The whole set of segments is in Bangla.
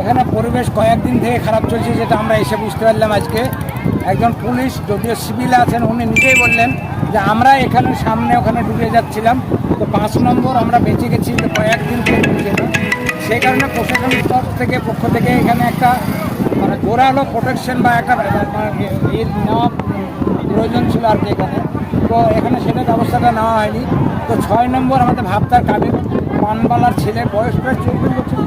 এখানে পরিবেশ কয়েকদিন থেকে খারাপ চলছে যেটা আমরা এসে বুঝতে পারলাম আজকে। একজন পুলিশ, যদিও সিভিল আছেন, উনি নিজেই বললেন যে আমরা এখানে সামনে ওখানে ডুবে যাচ্ছিলাম। তো পাঁচ নম্বর আমরা বেঁচে গেছি কয়েকদিন সেই কারণে প্রশাসনের তরফ থেকে, পক্ষ থেকে এখানে একটা মানে জোরালো প্রোটেকশন বা একটা মানে ইয়ে নেওয়া প্রয়োজন ছিল আর কি এখানে। তো এখানে সেটা ব্যবস্থাটা নেওয়া হয়নি। তো ছয় নম্বর আমাদের ভাবতার কাবির পানবালার ছেলে, বয়স প্রায় চব্বিশ বছর।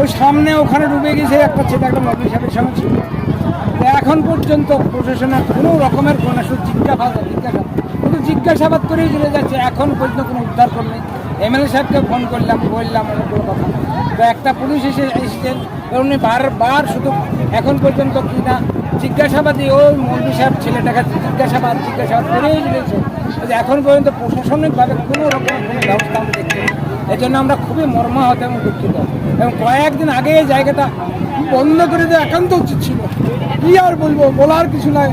ওই সামনে ওখানে ডুবে গেছে, একটা ছেলে একটা মবি সাহেবের সঙ্গে ছিল। এখন পর্যন্ত প্রশাসনের কোনো রকমের কোনো শুধু জিজ্ঞাসা জিজ্ঞাসা কিন্তু জিজ্ঞাসাবাদ করেই চলে যাচ্ছে। এখন পর্যন্ত কোনো উদ্ধার করলে এমএলএ সাহেবকে ফোন করলাম, বললাম অনেকগুলো কথা তো একটা পুলিশ এসে এসেছেন উনি বারবার শুধু এখন পর্যন্ত কি না জিজ্ঞাসাবাদই ওই মন্ত্রী সাহেব ছেলেটাকে জিজ্ঞাসাবাদ জিজ্ঞাসাবাদ করেই চলেছে এখন পর্যন্ত প্রশাসনিকভাবে কোনো রকমের কোনো ব্যবস্থা আমরা এই জন্য আমরা খুবই মর্মাহত এবং দুঃখিত। এবং কয়েকদিন আগে এই জায়গাটা বন্ধ করে দেওয়া একান্ত উচিত ছিল। কি আর বলব, বলার কিছু নাই।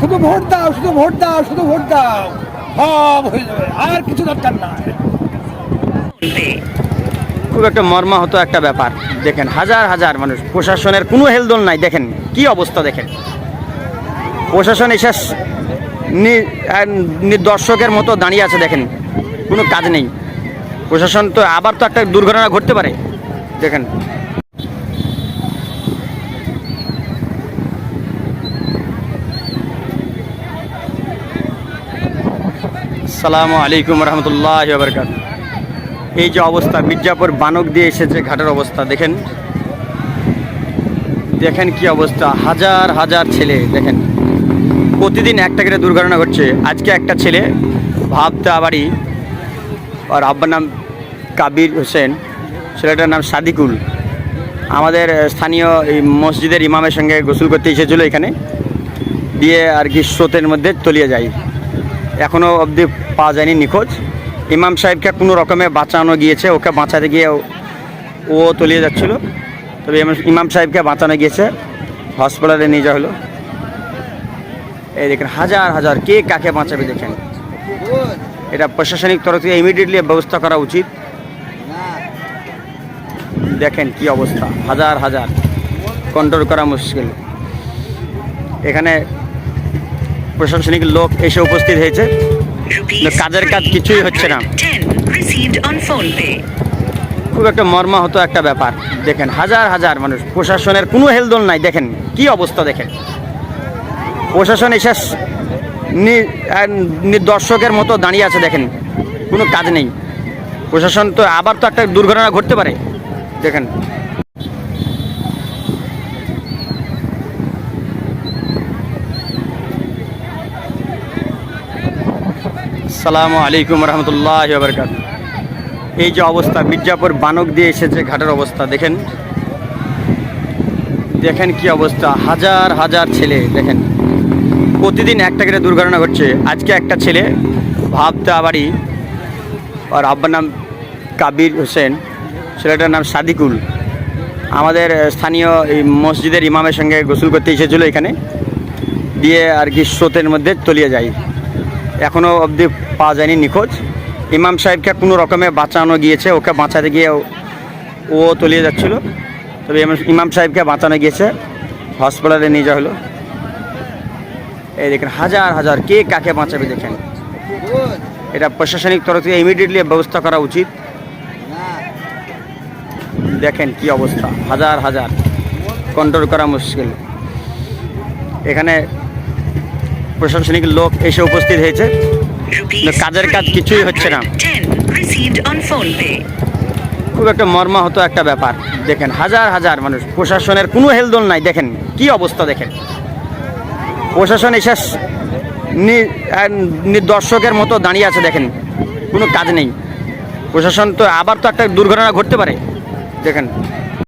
শুধু ভোট দাও, শুধু ভোট দাও, শুধু ভোট দাও। সব হয়ে যাবে। আর কিছু দরকার নাই। খুব একটা মর্মাহত একটা ব্যাপার। দেখেন, হাজার হাজার মানুষ, প্রশাসনের কোনো হেলদোল নাই, দেখেন, কি অবস্থা দেখেন। প্রশাসন এসে স- নি- আর দর্শকের মতো দাঁড়িয়ে আছে, দেখেন, কোনো কাজ নেই। প্রশাসন তো আবার তো একটা দুর্ঘটনা ঘটতে পারে, দেখেন। সালামু আলাইকুম রহমতুল্লাহ বরকাত এই যে অবস্থা, মির্জাপুর বানক দিয়ে এসেছে ঘাটের অবস্থা, দেখেন। দেখেন কি অবস্থা, হাজার হাজার ছেলে, দেখেন। প্রতিদিন একটা করে দুর্ঘটনা ঘটছে, আজকে একটা ছেলে, ভাবতা বাড়ি আর আব্বার নাম কাবির হোসেন, ছেলেটার নাম সাদিকুল। আমাদের স্থানীয় এই মসজিদের ইমামের সঙ্গে গোসল করতে এসেছিল এখানে, দিয়ে আর কি স্রোতের মধ্যে তলিয়ে যায়। এখনও অবধি পাওয়া যায়নি নিখোঁজ। ইমাম সাহেবকে কোনো রকমে বাঁচানো গিয়েছে, ওকে বাঁচাতে গিয়ে ও- তলিয়ে যাচ্ছিল। তবে ইমাম- সাহেবকে বাঁচানো গিয়েছে, হসপিটালে নিয়ে যাওয়া হলো। এই দেখেন, হাজার হাজার, কে কাকে বাঁচাবে দেখেন। এটা প্রশাসনিক তরফ থেকে ইমিডিয়েটলি ব্যবস্থা করা উচিত। দেখেন কি অবস্থা, হাজার হাজার। কন্ট্রোল করা মুশকিল। এখানে প্রশাসনিক লোক এসে উপস্থিত হয়েছে। কাজের কাজ কিছুই হচ্ছে না। 10 received on phone pay. খুব একটা মর্মাহত একটা ব্যাপার। দেখেন হাজার হাজার মানুষ প্রশাসনের কোনো হেলদোল নাই। দেখেন কি অবস্থা দেখেন। প্রশাসন এসে দর্শকের মতো দাঁড়িয়ে আছে দেখেন। কোনো কাজ নেই। প্রশাসন তো আবার তো একটা দুর্ঘটনা ঘটতে পারে। দেখেন সালামু আলাইকুম রহমতুল্লাহ বরকাত এই যে অবস্থা, মির্জাপুর বানক দিয়ে এসেছে ঘাটের অবস্থা, দেখেন। দেখেন কি অবস্থা, হাজার হাজার ছেলে, দেখেন। প্রতিদিন একটা করে দুর্ঘটনা ঘটছে, আজকে একটা ছেলে, ভাবতা বাড়ি আর আব্বার নাম কাবির হোসেন, ছেলেটার নাম সাদিকুল। আমাদের স্থানীয় এই মসজিদের ইমামের সঙ্গে গোসল করতে এসেছিল এখানে, দিয়ে আর কি স্রোতের মধ্যে তলিয়ে যায়। এখনও অবধি পাওয়া যায়নি নিখোঁজ। ইমাম সাহেবকে কোনো রকমে বাঁচানো গিয়েছে, ওকে বাঁচাতে গিয়ে ও- তলিয়ে যাচ্ছিল। তবে ইমাম সাহেবকে বাঁচানো গিয়েছে, হসপিটালে নিয়ে যাওয়া হলো। এই দেখেন, হাজার হাজার কে কাকে বাঁচাবে দেখেন। এটা প্রশাসনিক তরফ থেকে ইমিডিয়েটলি ব্যবস্থা করা উচিত। দেখেন কি অবস্থা, হাজার হাজার। কন্ট্রোল করা মুশকিল। এখানে প্রশাসনিক লোক এসে উপস্থিত হয়েছে। কাজের কাজ কিছুই হচ্ছে না। 10 received on phone pay. খুব একটা মর্মাহত একটা ব্যাপার। দেখেন হাজার হাজার মানুষ প্রশাসনের কোনো হেলদোল নাই। দেখেন কি অবস্থা দেখেন। প্রশাসন এসে দর্শকের মতো দাঁড়িয়ে আছে দেখেন। কোনো কাজ নেই। প্রশাসন তো আবার তো একটা দুর্ঘটনা ঘটতে পারে। দেখেন